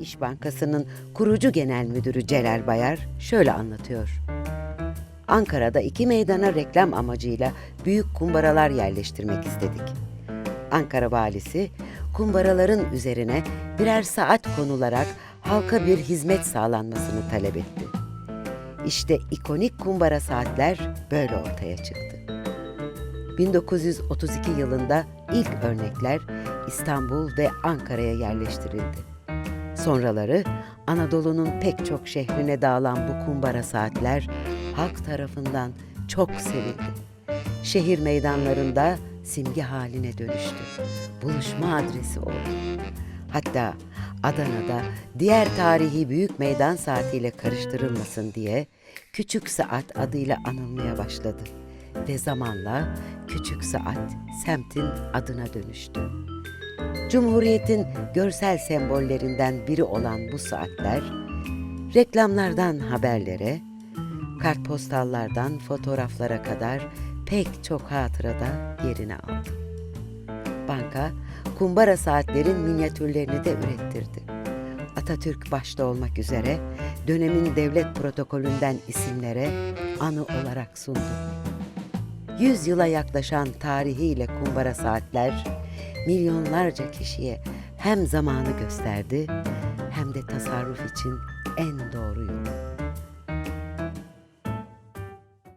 İş Bankası'nın kurucu genel müdürü Celal Bayar şöyle anlatıyor. Ankara'da iki meydana reklam amacıyla büyük kumbaralar yerleştirmek istedik. Ankara valisi kumbaraların üzerine birer saat konularak halka bir hizmet sağlanmasını talep etti. İşte ikonik kumbara saatler böyle ortaya çıktı. 1932 yılında ilk örnekler İstanbul ve Ankara'ya yerleştirildi. Sonraları Anadolu'nun pek çok şehrine dağılan bu kumbara saatler halk tarafından çok sevildi. Şehir meydanlarında simge haline dönüştü. Buluşma adresi oldu. Hatta Adana'da diğer tarihi büyük meydan saatiyle karıştırılmasın diye Küçük Saat adıyla anılmaya başladı ve zamanla Küçük Saat semtin adına dönüştü. Cumhuriyetin görsel sembollerinden biri olan bu saatler, reklamlardan haberlere, kartpostallardan fotoğraflara kadar pek çok hatırada yerini aldı. Banka, kumbara saatlerin minyatürlerini de ürettirdi. Atatürk başta olmak üzere dönemin devlet protokolünden isimlere anı olarak sundu. Yüz yıla yaklaşan tarihiyle kumbara saatler milyonlarca kişiye hem zamanı gösterdi hem de tasarruf için en doğru yolu.